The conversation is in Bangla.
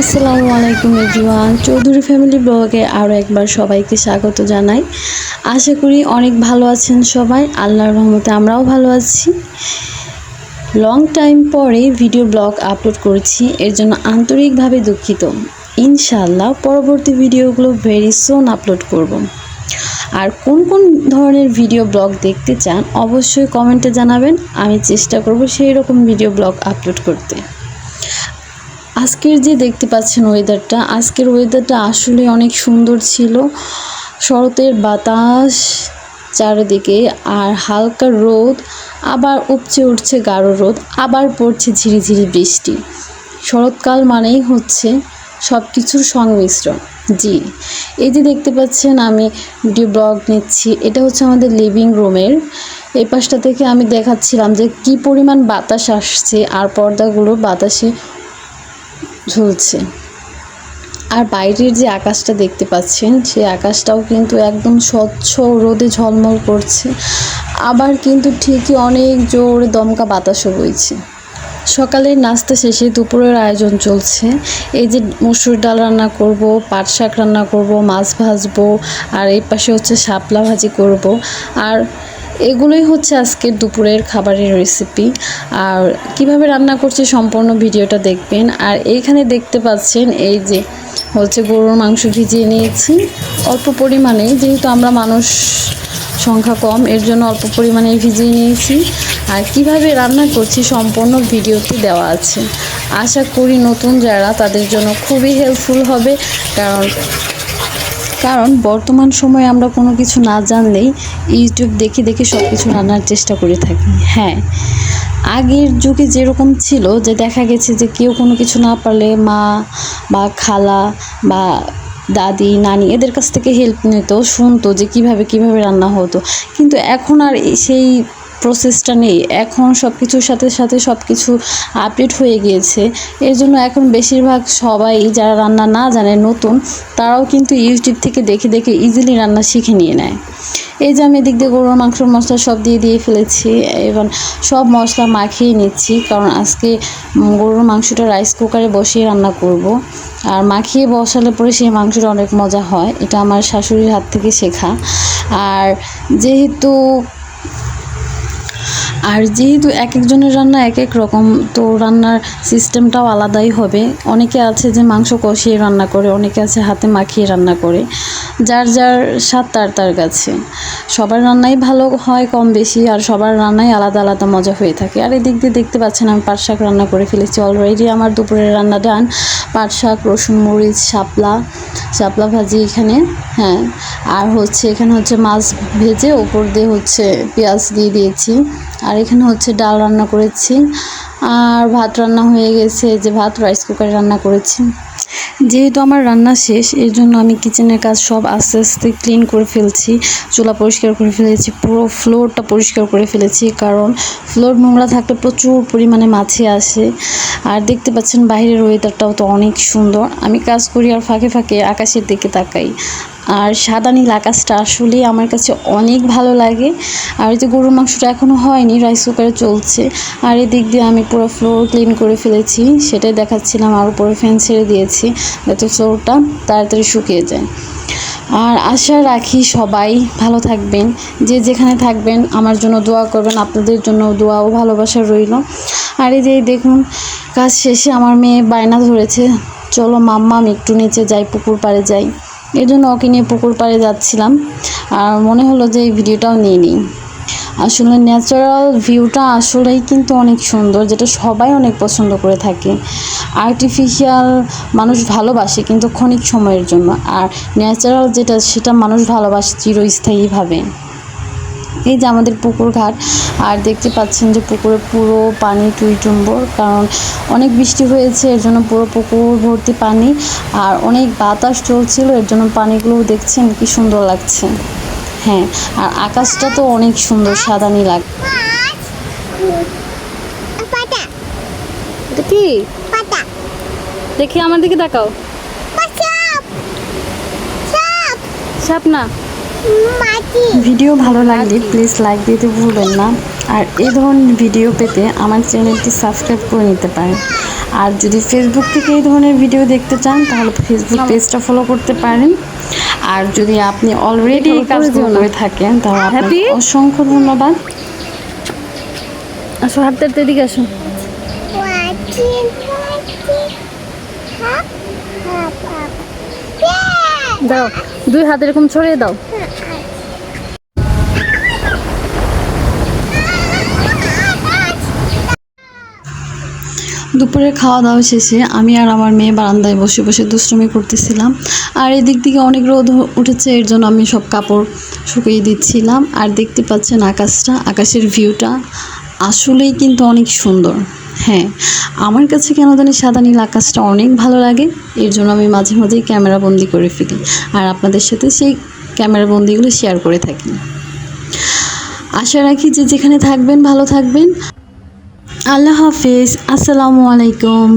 আসসালামু আলাইকুম এভরিওয়ান। চৌধুরী ফ্যামিলি ব্লগে আরও একবার সবাইকে স্বাগত জানাই। আশা করি অনেক ভালো আছেন সবাই। আল্লাহর রহমতে আমরাও ভালো আছি। লং টাইম পরে ভিডিও ব্লগ আপলোড করেছি, এর জন্য আন্তরিকভাবে দুঃখিত। ইনশাল্লাহ পরবর্তী ভিডিওগুলো ভেরি সোন আপলোড করব। আর কোন কোন ধরনের ভিডিও ব্লগ দেখতে চান, অবশ্যই কমেন্টে জানাবেন। আমি চেষ্টা করব সেই রকম ভিডিও ব্লগ আপলোড করতে। আজকের যে দেখতে পাচ্ছেন ওয়েদারটা আজকের ওয়েদারটা আসলে অনেক সুন্দর ছিল। শরতের বাতাস চারিদিকে আর হালকা রোদ, আবার উপচে উঠছে গাঢ় রোদ, আবার পড়ছে ঝিরিঝিরি বৃষ্টি। শরৎকাল মানেই হচ্ছে সব কিছুর সংমিশ্রণ। জি, এই যে দেখতে পাচ্ছেন আমি ভিডিও ব্লগ নিচ্ছি, এটা হচ্ছে আমাদের লিভিং রুমের এই পাশটা থেকে আমি দেখাচ্ছিলাম যে কি পরিমাণ বাতাস আসছে আর পর্দাগুলো বাতাসে ঝুলছে। আর বাইরের যে আকাশটা দেখতে পাচ্ছেন, সেই আকাশটাও কিন্তু একদম স্বচ্ছ রোদে ঝলমল করছে। আবার কিন্তু ঠিকই অনেক জোরে দমকা বাতাসও বইছে। সকালের নাস্তা শেষে দুপুরের আয়োজন চলছে। এই যে মুসুর ডাল রান্না করব, পাট শাক রান্না করব, মাছ ভাজবো, আর এই পাশে হচ্ছে শাপলা ভাজি করব। আর এগুলোই হচ্ছে আজকের দুপুরের খাবারের রেসিপি আর কীভাবে রান্না করছি সম্পূর্ণ ভিডিওটা দেখবেন। আর এইখানে দেখতে পাচ্ছেন এই যে হচ্ছে গরুর মাংস ভিজিয়ে নিয়েছি। অল্প পরিমাণে, যেহেতু আমরা মানুষ সংখ্যা কম, এর জন্য অল্প পরিমাণে ভিজিয়ে নিয়েছি। আর কীভাবে রান্না করছি সম্পূর্ণ ভিডিওতে দেওয়া আছে। আশা করি নতুন যারা, তাদের জন্য খুবই হেল্পফুল হবে। কারণ কারণ বর্তমান সময়ে আমরা কোনো কিছু না জানলেই ইউটিউব দেখে দেখে সব কিছু রান্নার চেষ্টা করে থাকি। হ্যাঁ আগের যুগে যেরকম ছিল যে দেখা গেছে যে কেউ কোনো কিছু না পারলে মা বা খালা বা দাদি, নানি এদের কাছ থেকে হেল্প নিত, শুনতো যে কীভাবে কীভাবে রান্না হতো। কিন্তু এখন আর সেই প্রসেসটা নেই। এখন সব কিছুর সাথে সাথে সব কিছু আপডেট হয়ে গিয়েছে। এর জন্য এখন বেশিরভাগ সবাই যারা রান্না না জানে, নতুন, তারাও কিন্তু ইউটিউব থেকে দেখে দেখে ইজিলি রান্না শিখে নিয়ে নেয়। এই যে আমি এদিক দিয়ে গরুর মাংসর মশলা সব দিয়ে দিয়ে ফেলেছি, এবং সব মশলা মাখিয়ে নিচ্ছি, কারণ আজকে গরুর মাংসটা রাইস কুকারে বসিয়ে রান্না করব। আর মাখিয়ে বসালে পরে সেই মাংসটা অনেক মজা হয়, এটা আমার শাশুড়ির হাত থেকে শেখা। আর যেহেতু আর যেহেতু এক একজনের রান্না এক এক রকম, তো রান্নার সিস্টেমটাও আলাদাই হবে। অনেকে আছে যে মাংস কষিয়ে রান্না করে, অনেকে আছে হাতে মাখিয়ে রান্না করে। যার যার স্বাদ, তার তার কাছে। সবার রান্নাই ভালো হয় কম বেশি, আর সবার রান্নাই আলাদা আলাদা মজা হয়ে থাকে। আর এদিক দিয়ে দেখতে পাচ্ছেন, আমি পাট শাক রান্না করে ফেলেছি অলরেডি আমার দুপুরের রান্না ডান পাট শাক, রসুন, মরিচ, শাপলা শাপলা ভাজি এখানে হ্যাঁ। আর হচ্ছে এখানে হচ্ছে মাছ ভেজে, ওপর দিয়ে হচ্ছে পেঁয়াজ দিয়ে দিয়েছি। আর এখানে হচ্ছে ডাল রান্না করেছি। আর ভাত রান্না হয়ে গেছে যে ভাত রাইস কুকারে রান্না করেছি। যেহেতু আমার রান্না শেষ, এর জন্য আমি কিচেনের কাজ সব আস্তে আস্তে ক্লিন করে ফেলছি, চুলা পরিষ্কার করে ফেলেছি, পুরো ফ্লোরটা পরিষ্কার করে ফেলেছি, কারণ ফ্লোর নোংরা থাকলে প্রচুর পরিমাণে মাছি আসে। আর দেখতে পাচ্ছেন বাইরের ওয়েদারটাও তো অনেক সুন্দর। আমি কাজ করি আর ফাঁকে ফাঁকে আকাশের দিকে তাকাই। আর সাদা নীল আকাশটা আসলেই আমার কাছে অনেক ভালো লাগে। আর এই যে গরুর মাংসটা এখনও হয়নি রাইস কুকারে চলছে। আর এদিক দিয়ে আমি পুরো ফ্লোর ক্লিন করে ফেলেছি, সেটাই দেখাচ্ছিলাম, আর উপরে ফ্যান ছেড়ে দিয়েছি, যাতে ফ্লোরটা তাড়াতাড়ি শুকিয়ে যায়। আর আশা রাখি সবাই ভালো থাকবেন, যে যেখানে থাকবেন, আমার জন্য দোয়া করবেন, আপনাদের জন্য দোয়া ও ভালোবাসা রইল। আর এই যে দেখুন, কাজ শেষে আমার মেয়ে বায়না ধরেছে, চলো মাম্মা, আমি একটু নিচে যাই, পুকুর পাড়ে যাই। এই জন্য ওকে নিয়ে পুকুর পাড়ে যাচ্ছিলাম। আর মনে হলো যে এই ভিডিওটাও নিয়ে নিই। আসলে ন্যাচারাল ভিউটা আসলেই কিন্তু অনেক সুন্দর, যেটা সবাই অনেক পছন্দ করে থাকে। আর্টিফিশিয়াল মানুষ ভালোবাসে কিন্তু ক্ষণিক সময়ের জন্য, আর ন্যাচারাল যেটা, সেটা মানুষ ভালোবাসে চিরস্থায়ীভাবে। এই যে আমাদের পুকুর ঘাট আর দেখতে পাচ্ছেন যে পুকুরে পুরো পানি টুই টুইটুম্বর কারণ অনেক বৃষ্টি হয়েছে এর জন্য পুরো পুকুর ভর্তি পানি আর অনেক বাতাস চলছিল এর জন্য পানিগুলো দেখছেন কি সুন্দর লাগছে। হ্যাঁ আর আকাশটা তো অনেক সুন্দর সাদা নীল। কি? দেখি আমার দিকে তাকাও। সাপ সাপ সাপ না। ভিডিও ভালো লাগলে প্লিজ লাইক দিতে ভুলবেন না। আর এই ধরনের ভিডিও পেতে আমার চ্যানেলটি সাবস্ক্রাইব করে নিতে পারেন। আর যদি ফেসবুক থেকে এই ধরনের ভিডিও দেখতে চান তাহলে ফেসবুক পেজটা ফলো করতে পারেন। আর যদি আপনি অলরেডি এই কাজগুলো করে থাকেন তাহলে আপনাকে অসংখ্য ধন্যবাদ। আসো হাঁটতে হাঁটতে এদিকে আসো। দাও, দুই হাত এরকম ছড়িয়ে দাও। দুপুরে খাওয়া দাওয়া শেষে আমি আর আমার মেয়ে বারান্দায় বসে বসে দুষ্টুমি করতেছিলাম। আর এদিক থেকে অনেক রোদ উঠেছে, এর জন্য আমি সব কাপড় শুকিয়ে দিচ্ছিলাম। আর দেখতে পাচ্ছেন আকাশটা, আকাশের ভিউটা আসলেই কিন্তু অনেক সুন্দর। হ্যাঁ আমার কাছে কেন জানি সাদা নীল আকাশটা অনেক ভালো লাগে। এর জন্য আমি মাঝে মাঝেই ক্যামেরা বন্দি করে ফেলি। আর আপনাদের সাথে সেই ক্যামেরা বন্দিগুলো শেয়ার করে থাকি। আশা রাখি যে যেখানে থাকবেন, ভালো থাকবেন। আল্লাহ হাফিজ। আসসালামু আলাইকুম।